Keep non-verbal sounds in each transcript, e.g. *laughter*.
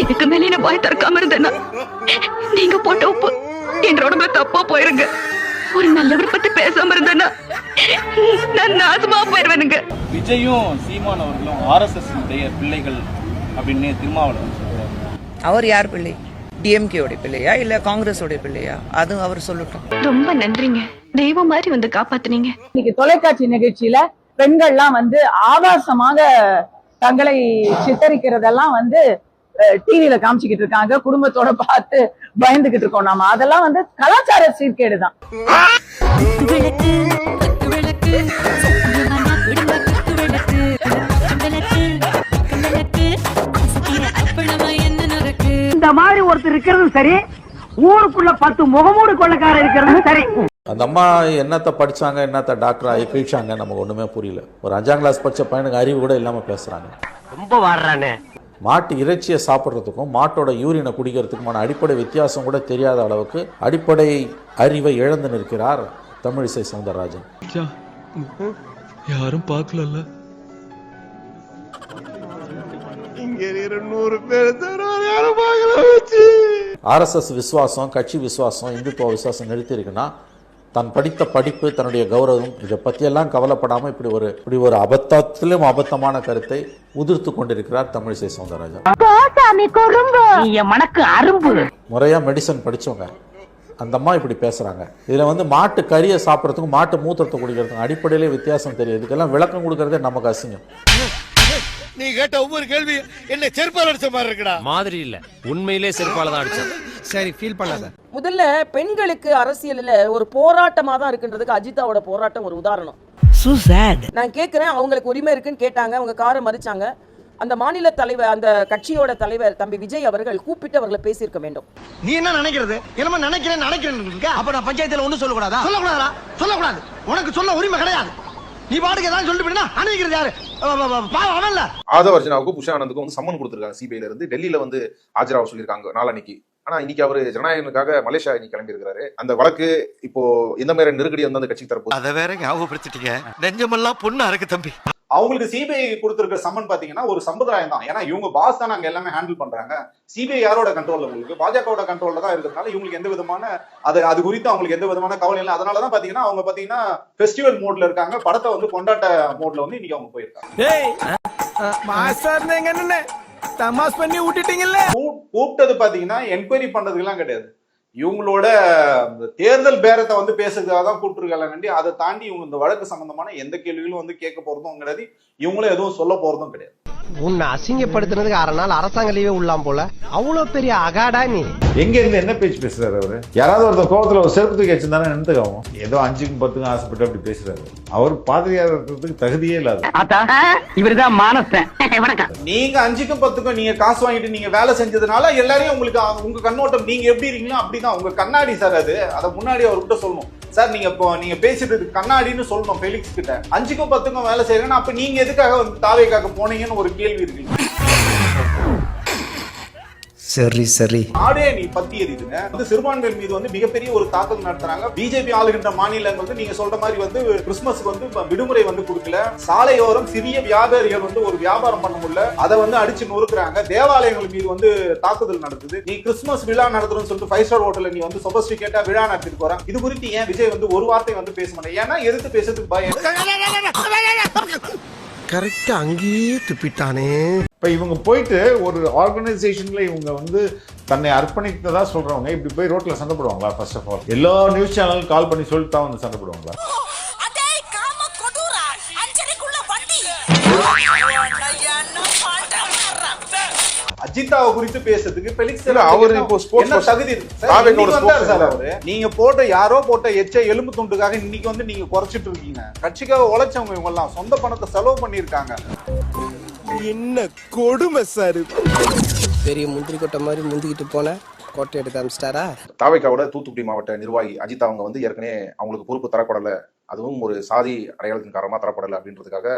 இதுக்கு மேல என்ன வாய் திறக்காம இருந்தேன்னா? நீங்க போட்ட உப்பு என் உடம்புல தப்பா போயிருங்க. ஒரு நல்லவரை பத்தி பேசாம இருந்தேன்னா நான் நாசமா போயிருவேனுங்க. விஜயும் சீமான் அவர்களும் ஆர்எஸ்எஸ் உடைய பிள்ளைகள் அப்படின்னு திருமாவளவன் அவர் யார் பிள்ளை? டிஎம்கே உடைய பிள்ளையா இல்ல காங்கிரஸ் உடைய பிள்ளையா? அதுவும் அவர் சொல்லட்டும். ரொம்ப நன்றிங்க. தெய்வம் மாதிரி வந்து காப்பாத்துனீங்க. இன்னைக்கு தொலைக்காட்சி நிகழ்ச்சியில பெண்கள்லாம் வந்து ஆபாசமாக தங்களை சித்தரிக்கிறதெல்லாம் வந்து டிவியில காமிச்சுக்கிட்டு இருக்காங்க. குடும்பத்தோட பார்த்து பயந்துகிட்டு இருக்கோம் நாம. அதெல்லாம் வந்து கலாச்சார சீர்கேடு தான் இந்த மாதிரி ஒருத்தர் இருக்கிறது சரி ஊருக்குள்ள பத்து முகமூடு கொள்ளக்காரர் இருக்கிறது சரி. அந்த அம்மா என்னத்த படிச்சாங்க என்னத்த டாக்டர் ஆகி கழிச்சாங்க நமக்கு ஒண்ணுமே புரியல. ஒரு அஞ்சாம் கிளாஸ் படிச்ச பையனுக்கு அறிவு கூட இல்லாம பேசுறாங்க. ரொம்ப வாடுறானே. மாட்டு இறைச்சியை சாப்பிட்றதுக்கும் மாட்டோட யூரினை குடிக்கிறதுக்குமான அடிப்படை வித்தியாசம் கூட தெரியாத அளவுக்கு அடிப்படை அறிவை இழந்து நிற்கிறார் தமிழிசை சவுந்தரராஜன். யாரும் பார்க்கலல்ல. ஆர்எஸ்எஸ் விசுவாசம் கட்சி விசுவாசம் இந்துத்துவ விசுவாசம் நிறுத்தியிருக்குன்னா தான் படித்த படிப்பு தன்னுடைய கௌரவம் இதை பற்றியெல்லாம் கவலைப்படாமல் இப்படி ஒரு இப்படி ஒரு அபத்தத்திலும் அபத்தமான கருத்தை உதிர்த்து கொண்டிருக்கிறார் தமிழிசை சவுந்தரராஜன். முறையாக மெடிசன் படிச்சவங்க. அந்த அம்மா இப்படி பேசுகிறாங்க இதில் வந்து மாட்டு கறியை சாப்பிட்றதுக்கும் மாட்டு மூத்திரத்தை குடிக்கிறதுக்கும் அடிப்படையிலே வித்தியாசம் தெரியும் இதுக்கெல்லாம் விளக்கம் கொடுக்கறதே நமக்கு அசிங்கம். நீ கேட்ட ஒவ்வொரு கேள்வி என்ன செருப்பால் அடிச்ச மாதிரி இருக்குடா. மாதிரி இல்ல. உண்மையிலே செருப்பால தான் அடிச்சேன். சரி ஃபீல் பண்ணாத. முதல்ல பெண்களுக்கு அரசியல்ல ஒரு போராட்டமா தான் இருக்குன்றதுக்கு அஜிதாவோட போராட்டம் ஒரு உதாரணம். நான் கேக்குறேன் அவங்களுக்கு உரிமை இருக்குன்னு கேட்டாங்க அவங்க காரை மறிச்சாங்க. அந்த மாநில தலைவர் அந்த கட்சியோட தலைவர் தம்பி விஜய் அவர்கள் கூப்பிட்டு அவர்களை பேசியிருக்க வேண்டும். நீ என்ன நினைக்கிறது? என்னமா நினைக்கிறேன் நினைக்கிறேன் அப்ப நான் பஞ்சாயத்துல ஒண்ணும் சொல்லக்கூடாதா? சொல்லக்கூடாதா சொல்லக்கூடாது. உனக்கு சொல்ல உரிமை கிடையாது. நீ பாட்டுக்கு ஏதாவது சொல்லிட்டு போயினா அனுப்பிக்கிறது யாரு? பாவம் அவன்ல ஆதவர்ஜனாவுக்கும் புஷானந்துக்கும் வந்து சம்மன் கொடுத்துருக்காங்க சிபிஐல இருந்து. டெல்லியில வந்து ஆஜராக சொல்லியிருக்காங்க நாளன்னைக்கு. ஆனா இன்னைக்கு அவரு ஜனநாயகனுக்காக மலேசியா இன்னைக்கு கிளம்பி இருக்காரு அந்த வழக்கு இப்போ எந்த மாதிரி நெருக்கடி வந்து அந்த கட்சிக்கு தரப்போகுது? அத வேற ஞாபகப்படுத்திட்டீங்க. நெஞ்சமெல்லாம் பொண்ணா இருக்கு தம்பி. அவங்களுக்கு சிபிஐ கொடுத்திருக்க சம்மன் பாத்தீங்கன்னா ஒரு சம்பிரதாயம் தான். ஏன்னா இவங்க பாஸ் தான் அங்க எல்லாமே ஹேண்டில் பண்றாங்க. சிபிஐ யாரோட கண்ட்ரோல்ல உங்களுக்கு? பாஜகவோட கண்ட்ரோல்ல தான் இருக்கிறதுனால இவங்களுக்கு எந்த விதமான அது அது குறித்து அவங்களுக்கு எந்த விதமான கவலை இல்லை. அதனால தான் பாத்தீங்கன்னா அவங்க பாத்தீங்கன்னா ஃபெஸ்டிவல் மோட்ல இருக்காங்க. படத்தை வந்து கொண்டாட்ட மோட்ல வந்து இன்னைக்கு அவங்க போயிருக்காங்க. நீங்க தமாஸ் பண்ணி விட்டுட்டீங்கல்ல கூப்பிட்டது பாத்தீங்கன்னா என்கொயரி பண்றதுக்கெல்லாம் கிடையாது. இவங்களோட தேர்தல் பேரத்தை வந்து பேசுறதுக்காக தான் கூப்பிட்டுருக்காங்க அதை தாண்டி இவங்க இந்த வழக்கு சம்பந்தமான எந்த கேள்விகளும் வந்து கேட்க போறதும் கிடையாது. இவங்களும் எதுவும் சொல்ல போறதும் கிடையாது. உன்னை அசிங்கப்படுத்தினதுக்கு அரை நாள் அரசாங்க லீவே உள்ளாம் போல. அவ்வளவு பெரிய அகாடா நீ. எங்க இருந்து என்ன பேச்சு பேசுறாரு அவரு? யாராவது ஒருத்தர் கோவத்துல ஒரு செருப்பு தூக்கி வச்சிருந்தானே நினைத்துக்காவும் ஏதோ அஞ்சுக்கும் பத்துக்கும் ஆசைப்பட்டு அப்படி பேசுறாரு. அவர் பாதிரியார் இருக்கிறதுக்கு தகுதியே இல்லாத ஆத்தா இவருதான் மானஸ்தன் *laughs* வணக்கம். நீங்க அஞ்சுக்கும் பத்துக்கும் நீங்க காசு வாங்கிட்டு நீங்க வேலை செஞ்சதுனால எல்லாரையும் உங்களுக்கு உங்க கண்ணோட்டம் நீங்க எப்படி இருக்கீங்களோ அப்படிதான் உங்க கண்ணாடி சார் அது. அதை முன்னாடி அவர்கிட்ட சொல்லணும். சார் நீங்க இப்போ நீங்க பேசிட்டு கண்ணாடின்னு சொல்லணும் ஃபெலிக்ஸ் கிட்ட அஞ்சுக்கும் பத்துக்கும் வேலை செய்யறேன்னா அப்ப நீங்க எதுக்காக வந்து தாவைக்காக போனீங்கன்னு ஒரு கேள்வி இருக்கு. சரி சரி. நாடே நீ பத்தி எரியுதுங்க. வந்து சிறுபான்மையினர் மீது வந்து மிகப்பெரிய ஒரு தாக்குதல் நடத்துறாங்க. பிஜேபி ஆளுகின்ற மாநிலங்கள் வந்து நீங்க சொல்ற மாதிரி வந்து கிறிஸ்துமஸ்க்கு வந்து இப்ப விடுமுறை வந்து கொடுக்கல. சாலையோரம் சிறிய வியாபாரிகள் வந்து ஒரு வியாபாரம் பண்ண முடியல. அதை வந்து அடிச்சு நொறுக்குறாங்க. தேவாலயங்கள் மீது வந்து தாக்குதல் நடக்குது. நீ கிறிஸ்துமஸ் விழா நடத்துறன்னு சொல்லிட்டு ஃபைவ் ஸ்டார் ஹோட்டல்ல நீ வந்து சொபஸ்டிகேட்டா விழா நடத்திட்டு போற. இது குறித்து ஏன் விஜய் வந்து ஒரு வார்த்தை வந்து பேச மாட்டேன்? ஏன்னா எதிர்த்து பேசுறதுக்கு பயம். கரெக்டா அங்கேயே துப்பிட்டானே. இப்ப இவங்க போயிட்டு ஒரு ஆர்கனைசேஷன்ல இவங்க வந்து தன்னை அர்ப்பணித்ததா சொல்றவங்க இப்படி போய் ரோட்ல சண்டை போடுவாங்களா ஃபர்ஸ்ட் ஆஃப் ஆல் எல்லா நியூஸ் சேனலும் கால் பண்ணி சொல்லிட்டு தான் வந்து சண்டை போடுவாங்களா? அஜிதாவை குறித்து பேசுறதுக்கு பெலிக்ஸ் இல்ல, அவரு இப்போ person. தகுதி. நீங்க போட்ட யாரோ போட்ட எச்ச எலும்பு துண்டுக்காக இன்னைக்கு வந்து நீங்க குறைச்சிட்டு இருக்கீங்க. கட்சிக்காக உழைச்சவங்க இவங்க எல்லாம் சொந்த பணத்தை செலவு பண்ணிருக்காங்க என்ன கொடுமை சார் பெரிய முந்திரி கொட்டை மாதிரி முந்திக்கிட்டு போன கோட்டை எடுத்து அமிச்சிட்டாரா தாவேக்காவோட தூத்துக்குடி மாவட்ட நிர்வாகி அஜித் அவங்க வந்து ஏற்கனவே அவங்களுக்கு பொறுப்பு தரப்படல. அதுவும் ஒரு சாதி அடையாளத்தின் காரணமா தரப்படல அப்படின்றதுக்காக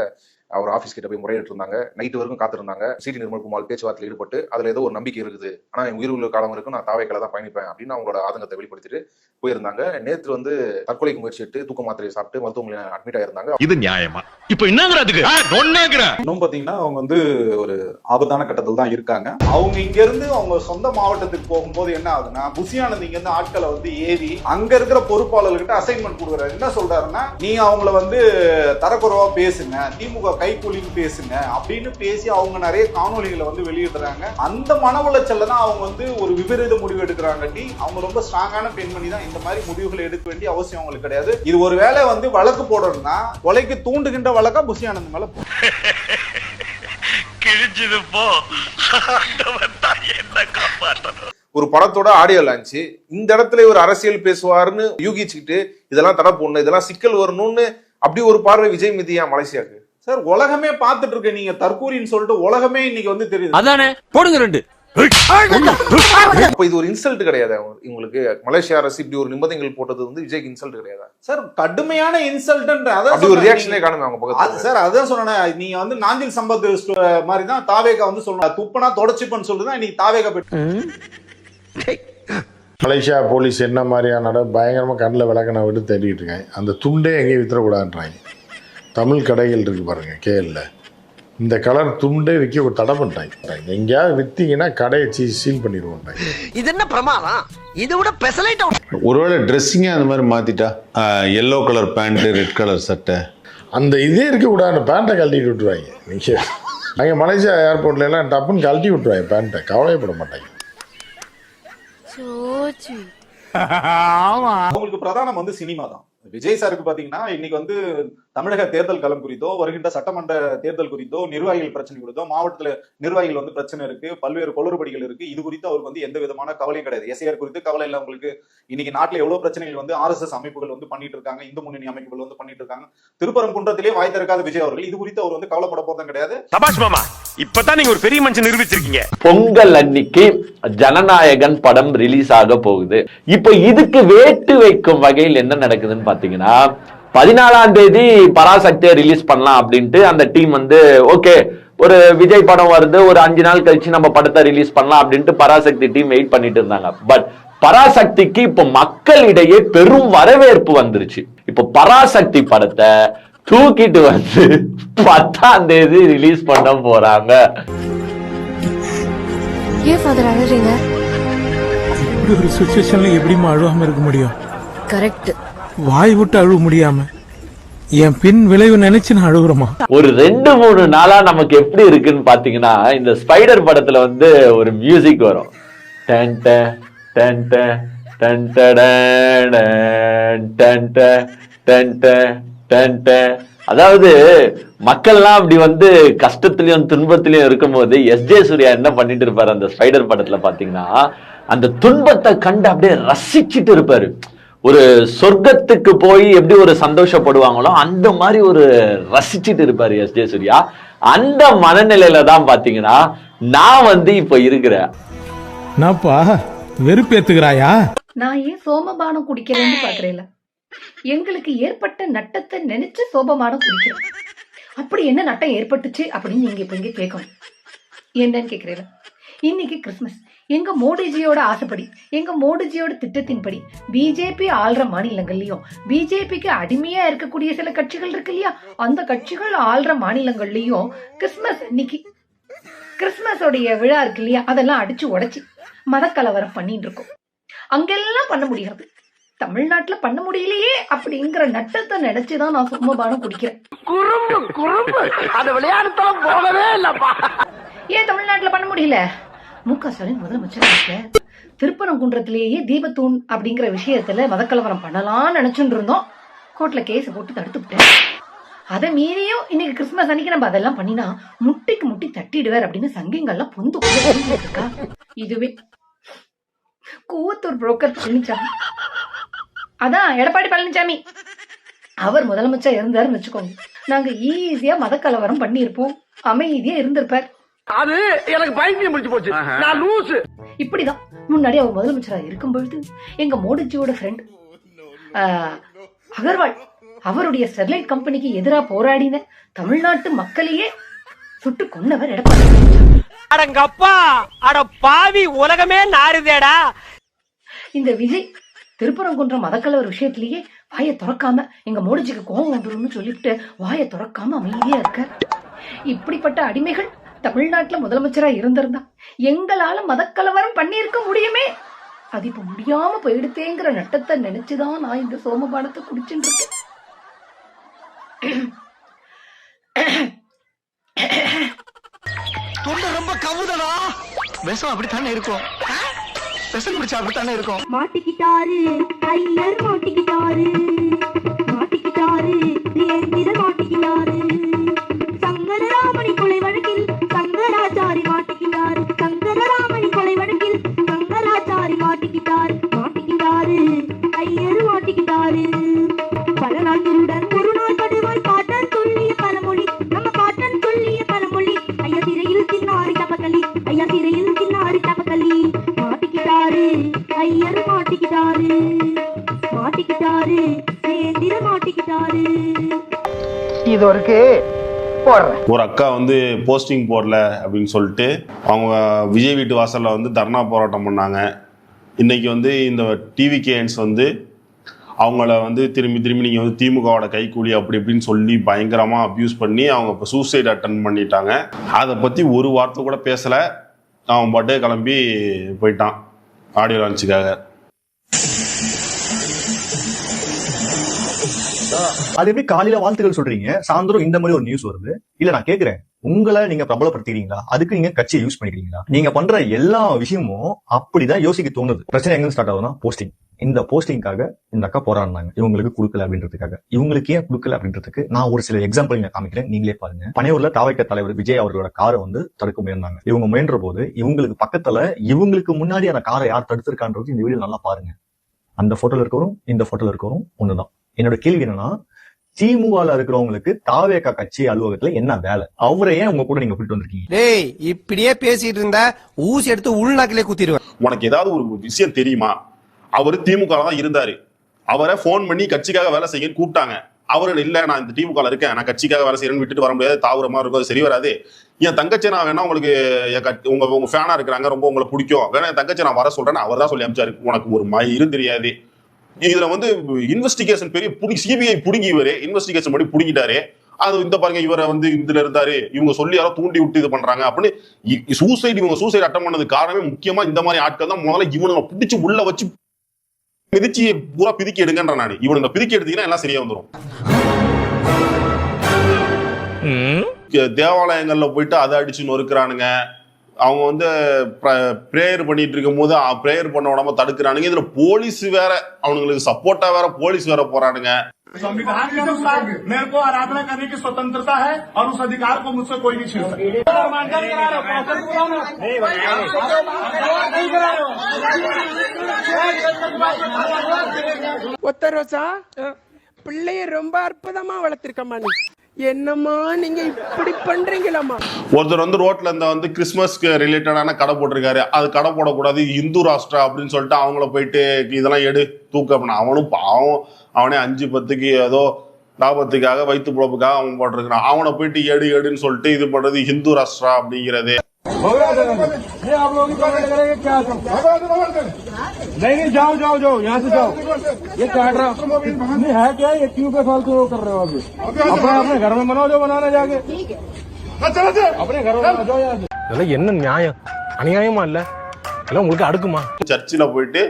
அவர் ஆஃபீஸ் கிட்ட போய் முறையிட்டு இருந்தாங்க நைட்டு வரைக்கும் காத்திருந்தாங்க. சிடி நிர்மல் குமார் பேச்சுவார்த்தையில் ஈடுபட்டு அதுல ஏதோ ஒரு நம்பிக்கை இருக்குது. ஆனா என் உயிர் உள்ள காலம் வரைக்கும் நான் தாவைக்கல தான் பயணிப்பேன் அப்படின்னு அவங்களோட ஆதங்கத்தை வெளிப்படுத்திட்டு போயிருந்தாங்க. நேற்று வந்து தற்கொலைக்கு முயற்சிட்டு தூக்க மாத்திரையை சாப்பிட்டு மருத்துவமனையில் அட்மிட் ஆயிருந்தாங்க. இது நியாயமா? இப்ப என்னங்கிறதுக்கு இன்னும் பாத்தீங்கன்னா அவங்க வந்து ஒரு ஆபத்தான கட்டத்தில் தான் இருக்காங்க. அவங்க இங்க இருந்து அவங்க சொந்த மாவட்டத்துக்கு போகும்போது என்ன ஆகுதுன்னா புசியானந்த் இங்க இருந்து ஆட்களை வந்து ஏவி அங்க இருக்கிற பொறுப்பாளர்கிட்ட அசைன்மெண்ட் கொடுக்குறாரு. என்ன சொல்றாருன்னா நீங்க அவங்கள வந்து தரக்குறைவா பேசுங்க. திமுக கைக்கூலின்னு பேசுங்க அப்படின்னு பேசி அவங்க நிறைய காணொலிகளை வந்து வெளியிடுறாங்க. அந்த மன உளைச்சல்ல தான் அவங்க வந்து ஒரு விபரீத முடிவு எடுக்கிறாங்கட்டி அவங்க ரொம்ப ஸ்ட்ராங்கான பெண்மணி தான். இந்த மாதிரி முடிவுகளை எடுக்க வேண்டிய அவசியம் அவங்களுக்கு கிடையாது. இது ஒரு வேளை வந்து வழக்கு போடணும்னா கொலைக்கு தூண்டுகின்ற வழக்கா புசியானந்த் மேல போடணும். *laughs* கிழிஞ்சது போ. என்ன காப்பாற்றணும் ஒரு படத்தோட ஆடியோ லான்ச்சு இந்த இடத்துல ஒரு அரசியல் பேசுவாருன்னு யூகிச்சுக்கிட்டு இதெல்லாம் தடை போடணும் இதெல்லாம் சிக்கல் வரணும்னு அப்படி ஒரு பார்வை விஜய் மீதியா மலேசியாக்கு சார் உலகமே பார்த்துட்டு இருக்க நீங்க தற்கூரின்னு சொல்லிட்டு உலகமே இன்னைக்கு வந்து தெரியுது. அதானே? போடுங்க ரெண்டு. இது ஒரு இன்சல்ட் கிடையாது. உங்களுக்கு மலேசியா அரசு இப்படி ஒரு நிபந்தனைகள் போட்டது வந்து விஜய்க்கு இன்சல்ட் கிடையாது. சார் கடுமையான இன்சல்ட் அப்படி ஒரு ரியாக்ஷனே காணுமே அவங்க பக்கத்துல. சார் அதான் சொன்னேன் நீங்க வந்து நாஞ்சில் சம்பத் மாதிரி தான் தாவேகா வந்து சொல்லணும் துப்புனா தொடச்சிப்பன்னு சொல்லிட்டு தான் இன்னைக்கு தாவேகா போயிட்டு மலேசியா போலீஸ் என்ன மாதிரியான நட பயங்கரமாக கண்ணில் விளக்கணை விட்டு தேடிட்டு இருக்காங்க அந்த துண்டே எங்கேயும் வித்துறக்கூடாதுன்றாங்க. தமிழ் கடைகள் இருக்கு பாருங்க கேஎல்ல. இந்த கலர் துண்டே விற்க ஒரு தடை பண்ணிட்டாங்க. எங்கேயாவது விற்றீங்கன்னா கடையை சீ சீல் பண்ணிடுவோன்றாங்க இது என்ன பிரமாதம்? இதை விட பெசலைட் ஒருவேளை ட்ரெஸ்ஸிங்கே அந்த மாதிரி மாற்றிட்டா yellow colour pant red colour சட்டை. அந்த இதே இருக்கக்கூடாது பேண்ட்டை கழட்டிட்டு விட்டுருவாங்க. நீங்கள் அங்கே மலேசியா ஏர்போர்ட்ல எல்லாம் டப்புன்னு கழட்டி விட்டுருவாங்க பேண்ட்டை கவலைப்பட மாட்டாங்க. *laughs* அவங்களுக்கு பிரதானம் வந்து சினிமா தான். விஜய் சாருக்கு பாத்தீங்கன்னா இன்னைக்கு வந்து தமிழக தேர்தல் களம் குறித்தோ வருகின்ற சட்டமன்ற தேர்தல் குறித்தோ நிர்வாகிகள் பிரச்சனை குறித்தோ மாவட்டத்துல நிர்வாகிகள் வந்து பிரச்சனை இருக்கு பல்வேறு குளறுபடிகள் இருக்கு. இது குறித்து அவருக்கு வந்து எந்த விதமான கவலையும் கிடையாது. எஸ்ஐஆர் குறித்து கவலை இல்லை உங்களுக்கு. இன்னைக்கு நாட்டுல எவ்வளவு பிரச்சனைகள் வந்து ஆர்எஸ்எஸ் அமைப்புகள் வந்து பண்ணிட்டு இருக்காங்க இந்து முன்னணி அமைப்புகள் வந்து பண்ணிட்டு இருக்காங்க. திருப்பரங்குன்றத்திலே வாய் திறக்காத விஜய் அவர்கள் இது குறித்து அவர் வந்து கவலைப்பட போறதும் கிடையாது. சபாஷ் மாமா இப்பதான் நீங்க ஒரு பெரிய மனுஷன் நிரூபிச்சிருக்கீங்க. பொங்கல் அன்னைக்கு ஜனநாயகன் படம் ரிலீஸ் ஆக போகுது. இப்போ இதுக்கு வேட்டு வைக்கும் வகையில் என்ன நடக்குதுன்னு பாத்தீங்கன்னா பதினாலாம் தேதி பராசக்தியை ரிலீஸ் பண்ணலாம் அப்படின்ட்டு அந்த டீம் வந்து ஓகே ஒரு விஜய் படம் வருது ஒரு அஞ்சு நாள் கழிச்சு நம்ம படத்தை ரிலீஸ் பண்ணலாம் அப்படின்ட்டு பராசக்தி டீம் வெயிட் பண்ணிட்டு இருந்தாங்க. பட் பராசக்திக்கு இப்போ மக்களிடையே பெரும் வரவேற்பு வந்துருச்சு. இப்போ பராசக்தி படத்தை தூக்கிட்டு வந்து பத்தாம் தேதி ரிலீஸ் பண்ண போறாங்க. ஏன் ஃபாதர் அழறீங்க? இப்படி ஒரு சுச்சுவேஷன்ல எப்படிமா அழுவாம இருக்க முடியும்? கரெக்ட் வாய் விட்டு அழுவ முடியாம என் பின் விளைவு நினைச்சு நான் அழுகுறமா ஒரு ரெண்டு மூணு நாளா நமக்கு எப்படி இருக்குன்னு பாத்தீங்கன்னா இந்த ஸ்பைடர் படத்துல வந்து ஒரு மியூசிக் வரும். டன் ட, டன் ட, டன் டடன், அதாவது மக்கள்லாம் அப்படி வந்து கஷ்டத்திலையும் துன்பத்திலையும் இருக்கும்போது எஸ் ஜே சூர்யா என்ன பண்ணிட்டு இருப்பாரு அந்த ஸ்பைடர் படத்துல பாத்தீங்கன்னா அந்த துன்பத்தை கண்டு அப்படியே ரசிச்சிட்டு இருப்பாரு. ஒரு சொர்க்கத்துக்கு போய் எப்படி ஒரு சந்தோஷப்படுவாங்களோ அந்த மாதிரி ஒரு ரசிச்சிட்டு இருப்பாரு எஸ் ஜே சூர்யா. அந்த மனநிலையில தான் பாத்தீங்கன்னா நான் வந்து இப்ப இருக்கிறேன். நாப்பா வெறுப்பேத்துக்கிறாயா நான் ஏன் சோமபானம் குடிக்கிறேன்னு பாக்குறேன் எங்களுக்கு ஏற்பட்ட நட்டத்தை நினைச்சு சோமபானம் குடிக்கிறேன் அப்படி என்ன நட்டம் ஏற்பட்டுச்சு அப்படின்னு நீங்க இப்ப இங்க கேட்கணும். என்னன்னு கேக்குறீங்களா இன்னைக்கு கிறிஸ்மஸ். எங்க மோடிஜியோட ஆசைப்படி எங்க மோடிஜியோட திட்டத்தின்படி பிஜேபி ஆள்ற மாநிலங்கள்லயும் பிஜேபிக்கு அடிமையா இருக்கக்கூடிய சில கட்சிகள் இருக்கு இல்லையா? அந்த கட்சிகள் ஆள்ற மாநிலங்கள்லயும் கிறிஸ்மஸ் அன்னைக்கு கிறிஸ்மஸோடைய விழா இருக்கு இல்லையா? அதெல்லாம் அடிச்சு உடைச்சு மதக்கலவரம் பண்ணிட்டு இருக்கோம். அங்கெல்லாம் பண்ண முடியாது. தமிழ்நாட்டுல பண்ண முடியலையே அப்படிங்கிற நட்டத்தை நினைச்சுதான் நான் சும்மபானம் குடிக்கிறேன். குறும்பு குறும்பு. அந்த விளையாட்டுத்தலம் போகவே இல்லப்பா. ஏன் தமிழ்நாட்டுல பண்ண முடியல? மு க ஸ்டாலின் முதலமைச்சர் திருப்பரங்குன்றத்திலேயே தீபத்தூண் அப்படிங்கிற விஷயத்துல மதக்கலவரம் பண்ணலாம்னு நினைச்சுட்டு இருந்தோம். கோர்ட்ல கேஸ் போட்டு தடுத்து விட்டேன். அதை மீறியும் இன்னைக்கு கிறிஸ்துமஸ் அன்னைக்கு நம்ம அதெல்லாம் பண்ணினா முட்டிக்கு முட்டி தட்டிடுவார் அப்படின்னு சங்கங்கள்லாம் பொந்து இருக்கா. இதுவே கூவத்தூர் புரோக்கர் பழனிசாமி அதான் எடப்பாடி பழனிசாமி அவர் முதலமைச்சர் இருந்தாருன்னு வச்சுக்கோங்க. நாங்க ஈஸியா மதக்கலவரம் பண்ணியிருப்போம். அமைதியா இருந்திருப்பார். அது எனக்கு பைத்தியம் முடிச்சு போச்சு. நான் லூசு. இப்படிதான் முன்னாடி அவர் முதலமைச்சரா இருக்கும் பொழுது எங்க மோடிஜியோட ஃப்ரெண்ட் அகர்வால் அவருடைய ஸ்டெர்லைட் கம்பெனிக்கு எதிரா போராடின தமிழ்நாட்டு மக்களையே சுட்டு கொன்னவர் எடப்பாடி. அடங்கப்பா அட பாவி உலகமே நாறுதேடா. இந்த விஜய் திருப்பரங்குன்றம் மதக்கலவர் விஷயத்திலேயே வாயை திறக்காம எங்க மோடிஜிக்கு கோவம் வந்துரும்னு சொல்லிவிட்டு வாயை திறக்காம அமைதியா இருக்க இப்படிப்பட்ட அடிமைகள் தமிழ்நாட்டுல முதலமைச்சரா இருந்திருந்தா எங்களால மதக்கலவரம் பண்ணியிருக்க முடியுமே? அது இப்ப முடியாம போயிடுத்தேங்கிற நட்டத்தை நினைச்சுதான் நான் இந்த சோமபானத்தை குடிச்சுட்டு இருக்கேன் தொண்டை ரொம்ப கவுதடா. விஷம் அப்படித்தானே இருக்கும்? விஷம் குடிச்சா அப்படித்தானே இருக்கும்? மாட்டிக்கிட்டாரு ஐயர் மாட்டிக்கிட்டாரு. மாட்டிக்கிட்டாரு மாட்டிக்கிட்டாரு. இது இருக்கு போடுறேன். ஒரு அக்கா வந்து போஸ்டிங் போடல அப்படின்னு சொல்லிட்டு அவங்க விஜய் வீட்டு வாசலில் வந்து தர்ணா போராட்டம் பண்ணாங்க. இன்னைக்கு வந்து இந்த டிவி கேன்ஸ் வந்து அவங்கள வந்து திரும்பி திரும்பி நீங்கள் வந்து திமுகவோட கைக்கூலி அப்படி இப்படின்னு சொல்லி பயங்கரமாக அப்யூஸ் பண்ணி அவங்க இப்போ சூசைட் அட்டன் பண்ணிட்டாங்க. அதை பற்றி ஒரு வார்த்தை கூட பேசலை. அவன் பட்டே கிளம்பி போயிட்டான். ஆடியோ லான்ச்சுக்காக அதே மாதிரி காலையில வாழ்த்துக்கள் சொல்றீங்க. சாயந்தரம் இந்த மாதிரி ஒரு நியூஸ் வருது. இல்ல நான் கேக்குறேன். உங்களை நீங்க பிரபலப்படுத்திக்கிறீங்களா? அதுக்கு நீங்க கட்சியை யூஸ் பண்ணிக்கிறீங்களா? நீங்க பண்ற எல்லா விஷயமும் அப்படிதான் யோசிக்க தோணுது. பிரச்சனை எங்க ஸ்டார்ட் ஆகுதுன்னா போஸ்டிங் இந்த போஸ்டிங்காக இந்த அக்கா போராடினாங்க. இவங்களுக்கு கொடுக்கல அப்படின்றதுக்காக. இவங்களுக்கு ஏன் கொடுக்கல அப்படின்றதுக்கு நான் ஒரு சில எக்ஸாம்பிள் நான் காமிக்கிறேன். நீங்களே பாருங்க. பனையூர்ல தாவைக்க தலைவர் விஜய் அவர்களோட காரை வந்து தடுக்க முயன்றாங்க. இவங்க முயன்ற போது இவங்களுக்கு பக்கத்துல இவங்களுக்கு முன்னாடி அந்த காரை யார் தடுத்திருக்கான்றது இந்த வீடியோ நல்லா பாருங்க. அந்த போட்டோல இருக்கவரும் இந்த போட்டோல இருக்கவரும் ஒண்ணுதான். என்னோட கேள்வி என்னன்னா திமுகல இருக்கிறவங்களுக்கு தாவேக்கா கட்சி அலுவலகத்துல என்ன வேலை? அவரை ஏன் உங்க கூட நீங்க கூட்டிட்டு வந்திருக்கீங்க? டேய் இப்படியே பேசிட்டு இருந்தா ஊசி எடுத்து உள்நாக்கிலே குத்திடுவேன் உனக்கு ஏதாவது ஒரு விஷயம் தெரியுமா? அவர் திமுக தான் இருந்தாரு. அவரை ஃபோன் பண்ணி கட்சிக்காக வேலை செய்ய கூப்பிட்டாங்க. அவர் இல்ல நான் இந்த திமுக இருக்கேன். நான் கட்சிக்காக வேலை செய்யறேன்னு விட்டுட்டு வர முடியாது. தாவரமா இருக்கும். அது சரி வராது. என் தங்கச்சி நான் வேணா உங்களுக்கு உங்க உங்க ஃபேனா இருக்கிறாங்க. ரொம்ப உங்களை பிடிக்கும். வேணா என் தங்கச்சி நான் வர சொல்றேன்னு அவர் தான் சொல்லி அமிச்சாரு உனக்கு ஒரு மயிரும் தெரியாது இதுல வந்து இன்வெஸ்டிகேஷன் பெரிய புடி சிபிஐ புடுங்கி இவரு. இன்வெஸ்டிகேஷன் பண்ணி புடுங்கிட்டாரு. அது இந்த பாருங்க இவரை வந்து இதுல இருந்தாரு. இவங்க சொல்லி யாரோ தூண்டி விட்டு இது பண்றாங்க அப்படின்னு. சூசைட் இவங்க சூசைட் அட்டம் பண்ணது காரணமே முக்கியமா இந்த மாதிரி ஆட்கள் தான். முதல்ல இவனுங்க பிடிச்சு உள்ள வச்சு மிதிச்சு பூரா பிதுக்கி எடுங்கன்ற நாடு. இவனுங்க பிதுக்கி எடுத்தீங்கன்னா எல்லாம் சரியா வந்துரும். தேவாலயங்கள்ல போயிட்டு அதை அடிச்சு நொறுக்குறானுங்க. அவங்க வந்து ப்ரேயர் பண்ணிட்டு இருக்கும் போது ப்ரேயர் பண்ண விடாம தடுக்கிறானுங்க இதுல போலீஸ் வேற அவனுங்களுக்கு சப்போர்ட்டா வேற போலீஸ் வேற போறானுங்க संविधान के अनुसार मेरे को आराधना करने की स्वतंत्रता है और उस अधिकार को मुझसे कोई नहीं छीन ஒத்த ரோசா பிள்ளைய ரொம்ப அற்புதமா வளர்த்திருக்கம்மா நீ என்னம்மா நீங்க இப்படி பண்றீங்களம்மா? ஒருத்தர் வந்து ரோட்ல இந்த வந்து கிறிஸ்மஸ்க்கு ரிலேட்டடான கடை போட்டிருக்காரு. அது கடை போடக்கூடாது இந்து ராஷ்டிரா அப்படின்னு சொல்லிட்டு அவங்கள போயிட்டு இதெல்லாம் எடு தூக்க அப்படின்னா அவனும் பாவம். அவனே அஞ்சு பத்துக்கு ஏதோ லாபத்துக்காக வயிற்று பிழப்புக்காக அவன் போட்டிருக்கிறான். அவனை போயிட்டு எடு எடுன்னு சொல்லிட்டு இது பண்றது ஹிந்து ராஷ்டிரா அப்படிங்கிறது. ये आप लोग ही पकड़ करेंगे क्या नहीं नहीं जाओ जाओ जाओ यहाँ से जाओ ये काट रहा नहीं है क्या ये क्यों का फालतू वो कर रहे हो अभी अपने अपने घर में बनाओ जो बनाना जाके अपने घर में बनाओ जाओ यहाँ से இதெல்லாம் என்ன நியாயம் அநியாயமா இல்ல எல்லாம் உங்களுக்கு அடுக்குமா சர்ச்சில் போயிட்டு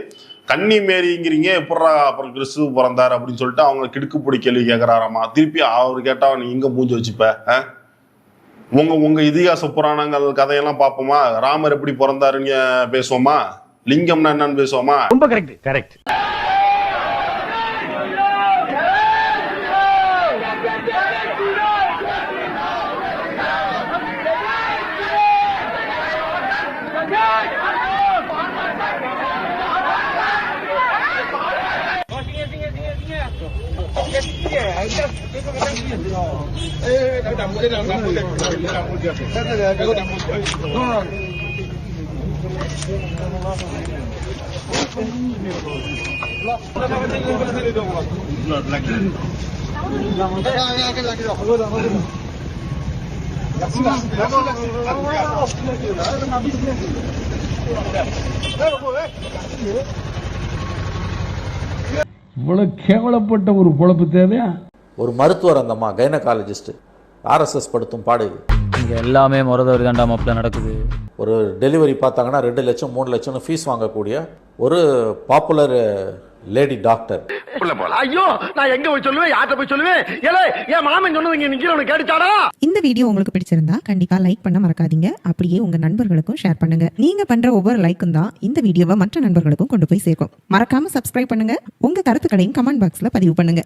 கன்னி மேரிங்கிறீங்க எப்படா அப்புறம் கிறிஸ்து பிறந்தார் அப்படின்னு சொல்லிட்டு அவங்க கிடுக்குப்பொடி கேள்வி கேட்கறாராமா திருப்பி அவர் கேட்டா நீ இங்க மூஞ்சி வச்சுப்ப ஆ? உங்க உங்க இதிகாச புராணங்கள் கதையெல்லாம் பார்ப்போமா? ராமர் எப்படி பிறந்தாருங்க பேசுவோமா? லிங்கம்னா என்னன்னு பேசுவோமா? ரொம்ப கரெக்ட் கரெக்ட் ஏ இவ்வளவு கேவலப்பட்ட ஒரு பொழப்பு தேவையா? ஒரு மருத்துவர் அந்தம்மா கைனகாலஜிஸ்ட் ஆர்எஸ்எஸ் படுத்தும் பாடு. இங்க எல்லாமே முறதவர் தாண்டா மாப்பிள்ள நடக்குது. ஒரு டெலிவரி பார்த்தாங்கன்னா ரெண்டு லட்சம் மூணு லட்சம்னு ஃபீஸ் வாங்கக்கூடிய ஒரு பாப்புலர் லேடி டாக்டர் ஐயோ நான் எங்க போய் சொல்லுவேன்? யார்கிட்ட போய் சொல்லுவேன்? ஏலே என் மாமன் சொன்னது இங்க நிக்கிறவனு கேட்டுச்சாடா? இந்த வீடியோ உங்களுக்கு பிடிச்சிருந்தா கண்டிப்பா லைக் பண்ண மறக்காதீங்க. அப்படியே உங்க நண்பர்களுக்கும் ஷேர் பண்ணுங்க. நீங்க பண்ற ஒவ்வொரு லைக்கும் தான் இந்த வீடியோவை மற்ற நண்பர்களுக்கும் கொண்டு போய் சேர்க்கும். மறக்காம சப்ஸ்கிரைப் பண்ணுங்க. உங்க கருத்துக்களையும் கமெண்ட் பாக்ஸ்ல பதிவு பண்ணுங்க.